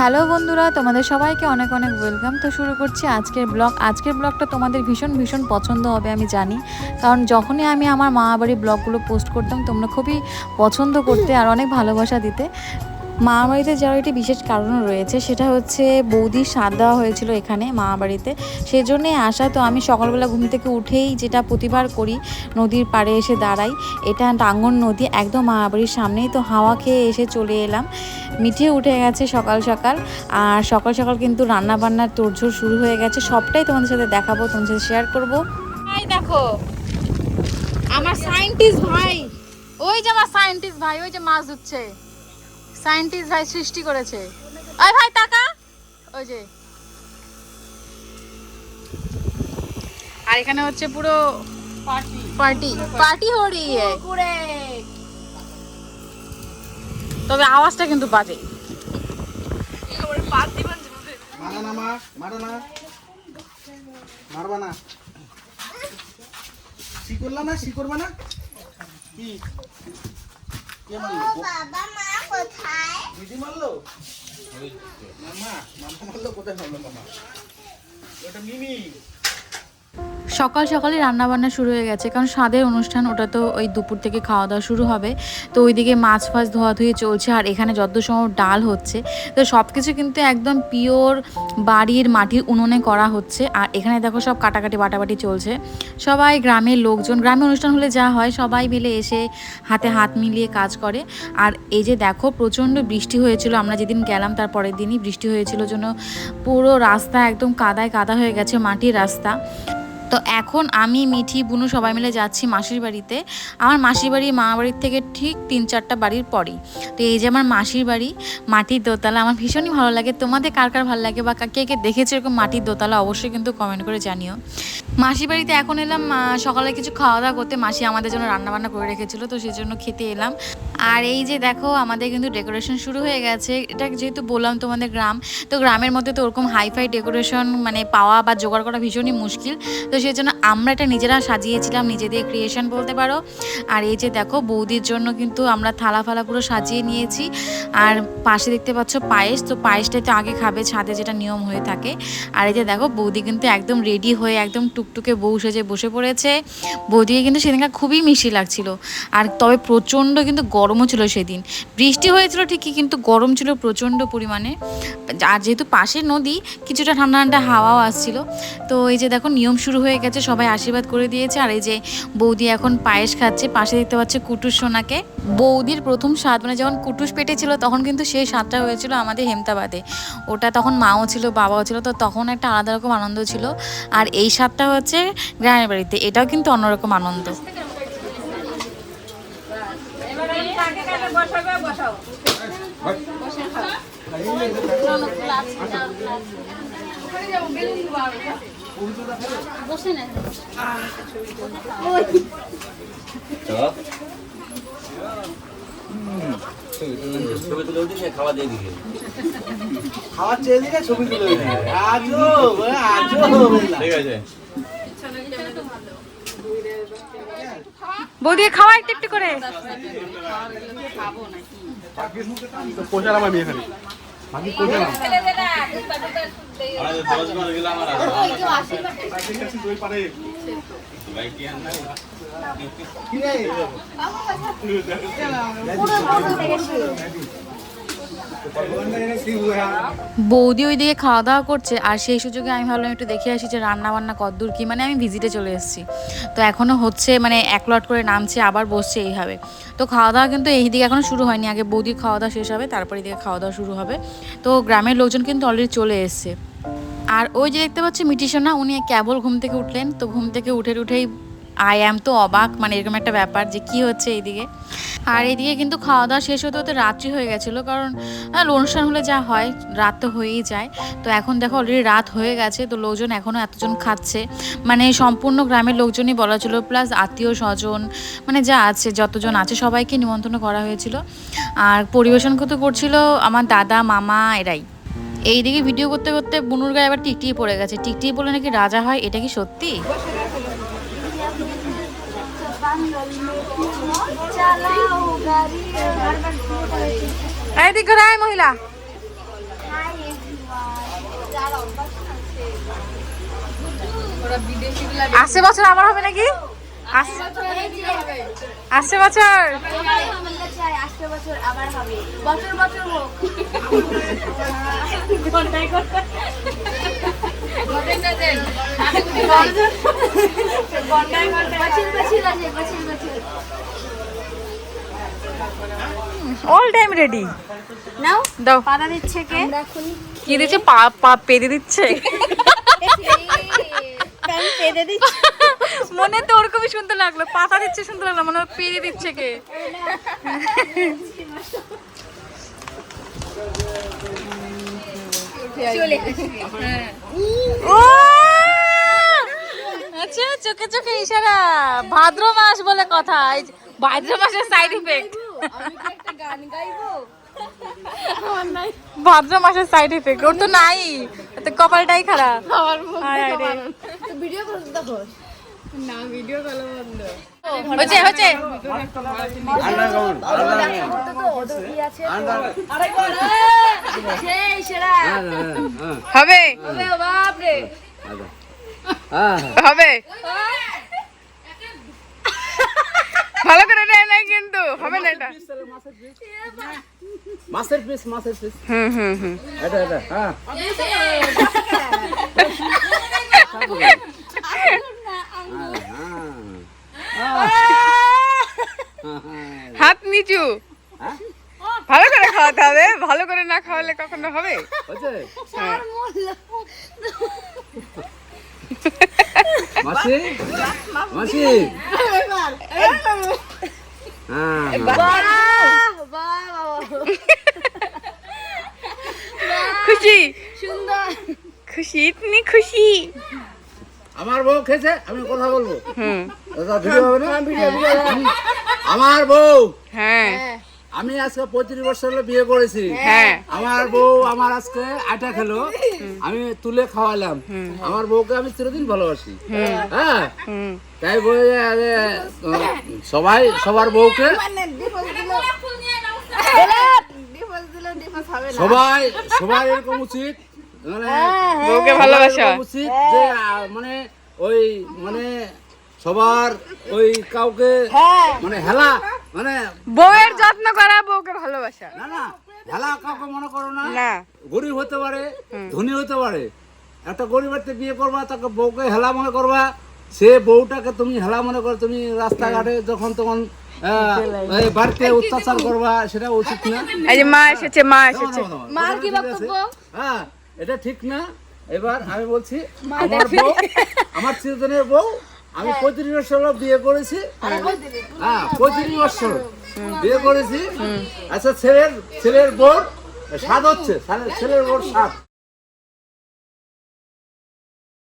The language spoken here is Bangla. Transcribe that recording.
হ্যালো বন্ধুরা, তোমাদের সবাইকে অনেক অনেক ওয়েলকাম তো শুরু করছি আজকের ব্লগ আজকের ব্লগটা তোমাদের ভীষণ ভীষণ পছন্দ হবে, আমি জানি। কারণ যখনই আমি আমার মা বাড়ির ব্লগগুলো পোস্ট করতাম, তোমরা খুবই পছন্দ করতে আর অনেক ভালোবাসা দিতে। মা বাড়িতে যাওয়ার একটি বিশেষ কারণও রয়েছে, সেটা হচ্ছে বৌদির স্বাদ দেওয়া হয়েছিল এখানে মা বাড়িতে সেই জন্যই আসা, তো আমি সকালবেলা ঘুম থেকে উঠেই যেটা প্রতিবার করি, নদীর পাড়ে এসে দাঁড়াই। এটা টাঙ্গন নদী, একদম মা বাড়ির সামনেই, তো হাওয়া খেয়ে এসে চলে এলাম। মিঠিয়ে উঠে গেছে সকাল সকাল, আর সকাল সকাল কিন্তু রান্না বান্নার তোড়জোড় শুরু হয়ে গেছে। সবটাই তোমাদের সাথে দেখাবো, তোমাদের সাথে শেয়ার করব। দেখো, আমার সায়েন্টিস্ট ভাই, ওই যে আমার সায়েন্টিস্ট ভাই, ওই যে মাছ ধুচ্ছে সায়েন্টিস্ট ভাই সৃষ্টি করেছে। ওই ভাই টাকা। ওই যে। আর এখানে হচ্ছে পুরো পার্টি। পার্টি। পার্টি হো রই তবে আওয়াজটা কিন্তু বাজে। মারবা না সি করলা না। সি করবা না কি? কে মারলো? বাবা কোথায়? মারলো? মামা মামা মারলো কোথায়? মারলো মামা। ওটা মিমি। সকাল সকালে রান্না বান্না শুরু হয়ে গেছে, কারণ স্বাদের অনুষ্ঠান, ওটা তো ওই দুপুর থেকে খাওয়া দাওয়া শুরু হবে। তো ওইদিকে মাছ ফাছ ধোয়াধুয়ি চলছে, আর এখানে যত সময় ডাল হচ্ছে, তো সব কিছু কিন্তু একদম পিওর বাড়ির মাটির উনুনে করা হচ্ছে। আর এখানে দেখো সব কাটাকাটি বাটাবাটি চলছে। সবাই গ্রামের লোকজন, গ্রামে অনুষ্ঠান হলে যা হয়, সবাই মিলে এসে হাতে হাত মিলিয়ে কাজ করে। আর এই যে দেখো, প্রচণ্ড বৃষ্টি হয়েছিল, আমরা যেদিন গেলাম তার পরের দিনই বৃষ্টি হয়েছিল জন্য পুরো রাস্তা একদম কাদায় কাদা হয়ে গেছে, মাটির রাস্তা। তো এখন আমি, মিঠি, বুনু সবাই মিলে যাচ্ছি মাসির বাড়িতে। আমার মাসির বাড়ি মা বাড়ির থেকে ঠিক তিন চারটা বাড়ির পরেই। তো এই যে আমার মাসির বাড়ি, মাটির দোতলা, আমার ভীষণই ভালো লাগে। তোমাদের কার কার ভালো লাগে বা কা- কে কে দেখেছে এরকম মাটির দোতলা অবশ্যই কিন্তু কমেন্ট করে জানিও। মাসির বাড়িতে এখন এলাম সকালে কিছু খাওয়া দাওয়া করতে, মাসি আমাদের জন্য রান্না বান্না করে রেখেছিল, তো সেই জন্য খেতে এলাম। আর এই যে দেখো, আমাদের কিন্তু ডেকোরেশন শুরু হয়ে গেছে, এটা যেহেতু বললাম তোমাদের গ্রাম, তো গ্রামের মধ্যে তো ওরকম হাইফাই ডেকোরেশন মানে পাওয়া বা জোগাড় করা ভীষণই মুশকিল, তো সেই জন্য আমরা এটা নিজেরা সাজিয়েছিলাম নিজেদের ক্রিয়েশন বলতে পারো। আর এই যে দেখো, বৌদির জন্য কিন্তু আমরা থালা ফালা পুরো সাজিয়ে নিয়েছি, আর পাশে দেখতে পাচ্ছ পায়েস, তো পায়েসটাই তো আগে খাবে, ছাদে যেটা নিয়ম হয়ে থাকে। আর এই যে দেখো, বৌদি কিন্তু একদম রেডি হয়ে একদম টুকটুকে বউ সেজে বসে পড়েছে। বৌদিকে কিন্তু সেদিনকার খুবই মিষ্টি লাগছিল। আর তবে প্রচণ্ড কিন্তু গরমও ছিল সেদিন। বৃষ্টি হয়েছিল ঠিকই, কিন্তু গরম ছিল প্রচণ্ড পরিমাণে। আর যেহেতু পাশে নদী, কিছুটা ঠান্ডা ঠান্ডা হাওয়াও আসছিল। তো এই যে দেখো, নিয়ম শুরু হয়ে গেছে, সবাই আশীর্বাদ করে দিয়েছে। আর এই যে বৌদি এখন পায়েস খাচ্ছে, পাশে দেখতে পাচ্ছে কুটুস সোনাকে। বৌদির প্রথম স্বাদ মানে যখন কুটুস পেটে ছিল, তখন কিন্তু সেই স্বাদটা হয়েছিল আমাদের হেমতাবাদে। ওটা তখন মাও ছিল, বাবাও ছিল, তো তখন একটা আলাদা রকম আনন্দ ছিল। আর এই স্বাদটা হচ্ছে গ্রামের বাড়িতে। এটাও কিন্তু অন্যরকম আনন্দ। খাওয়া দিয়ে দিকে খাওয়ার চেয়ে দিকে ছবি তুলে আজও আজও। ঠিক আছে। বৌদি খাওয়া একটু একটু করে। পারে বৌদি ওইদিকে খাওয়া দাওয়া করছে, আর সেই সুযোগে আমি ভাবলাম একটু দেখে আসি যে রান্না বান্না কদ্দূর কি। মানে আমি ভিজিটে চলে এসেছি। তো এখনও হচ্ছে মানে এক লট করে নামছে, আবার বসছে এইভাবে। তো খাওয়া দাওয়া কিন্তু এই দিকে এখনও শুরু হয়নি। আগে বৌদির খাওয়া দাওয়া শেষ হবে, তারপরে এদিকে খাওয়া দাওয়া শুরু হবে। তো গ্রামের লোকজন কিন্তু অলরেডি চলে এসছে। আর ওই যে দেখতে পাচ্ছি মিটি সোনা উনি কেবল ঘুম থেকে উঠলেন। তো ঘুম থেকে উঠে উঠেই আই অ্যাম তো অবাক মানে এরকম একটা ব্যাপার যে কি হচ্ছে এইদিকে। আর এদিকে কিন্তু খাওয়া দাওয়া শেষ হতে হতে রাত্রি হয়ে গেছিল, কারণ অনুষ্ঠান হলে যা হয়, রাত তো হয়েই যায়। তো এখন দেখো অলরেডি রাত হয়ে গেছে, তো লোকজন এখনও এতজন খাচ্ছে। মানে সম্পূর্ণ গ্রামের লোকজনই বলা ছিল প্লাস আত্মীয় স্বজন মানে যা আছে, যতজন আছে, সবাইকে নিমন্ত্রণ করা হয়েছিল। আর পরিবেশন করতে করছিল আমার দাদা, মামা, এরাই। এইদিকে ভিডিও করতে করতে বুনুর গায়ে আবার টিকটিকি পড়ে গেছে। টিকটিকি বলে নাকি রাজা হয়, এটা কি সত্যি? এইদিক ঘরে আয় মহিলা। আসছে বছর আবার হবে নাকি? আস- আসছে বছর। বছর বছর হোক। অল টাইম রেডি নাও দাও। পাতা দিচ্ছে কে? কি দিচ্ছে? পা পা পেরে দিচ্ছে। পেতে দিচ্ছে। মনে তো ওরকমই শুনতে লাগল। পাতা দিচ্ছে শুনতে লাগল মনে হয় পেরে দিচ্ছে কে? চলে আচ্ছা চোখে চোখে ইশারা। ভাদ্র মাস বলে কথা এই ভাদ্র মাসের সাইড ইফেক্ট গান গাইবো ভাদ্র মাসের সাইড ইফেক্ট ওর তো নাই তো কপালটাই খারাপ। হায় হায় রে। ভিডিও দেখো হচ্ছে হবে। হবে। ভালো করে নেয় নাই কিন্তু। হবে না এটা? মাছের পিস মাছের পিস হুম হুম হুম। এটা এটা হ্যাঁ। হাত নিচু। ভালো করে খাওয়াতে হবে ভালো করে না খাওয়ালে কখনো হবে? মাসি? মাসি? হ্যাঁ খুশি? সুন্দর। খুশি ইতনি খুশি? আমার বউ খেয়েছে আমি কথা বলব। হুম। দাদা ভিডিও হবে না? হুম। আমার বউ। হ্যাঁ। আমি আজকে পঁয়ত্রিশ বছর হলো বিয়ে করেছি। হ্যাঁ। আমার বউ আমার আজকে আটা খেলো আমি তুলে খাওয়ালাম। আমার বউকে আমি চিরদিন ভালোবাসি। হ্যাঁ? তাই বলে যে, সবাই সবার বউকে সবাই সবাই এরকম উচিত। মানে বউকে সবার ভালোবাসা। উচিত যে মানে ওই মানে সবার ওই কাউকে মানে হেলা মানে বউয়ের যত্ন করা বউকে ভালোবাসা। না না হেলা কাউকে মনে করো না। না। গরিব হতে পারে ধনী হতে পারে। একটা গরিবের বিয়ে করবা তাকে বউকে হেলা মনে করবা। সে বউটাকে তুমি হেলা মনে করো তুমি রাস্তাঘাটে যখন তখন বাড়িতে অত্যাচার করবা সেটা উচিত না। এই যে মা এসেছে মা এসেছে। মার কি বক্তব্য? হ্যাঁ এটা ঠিক না। এবার আমি বলছি আমার বউ আমার চিরদিনের বউ আমি পঁয়ত্রিশ বছর বিয়ে করেছি। হ্যাঁ পঁয়ত্রিশ বছর বিয়ে করেছি। আচ্ছা ছেলের ছেলের বোর সাত হচ্ছে। ছেলের বোর সাত।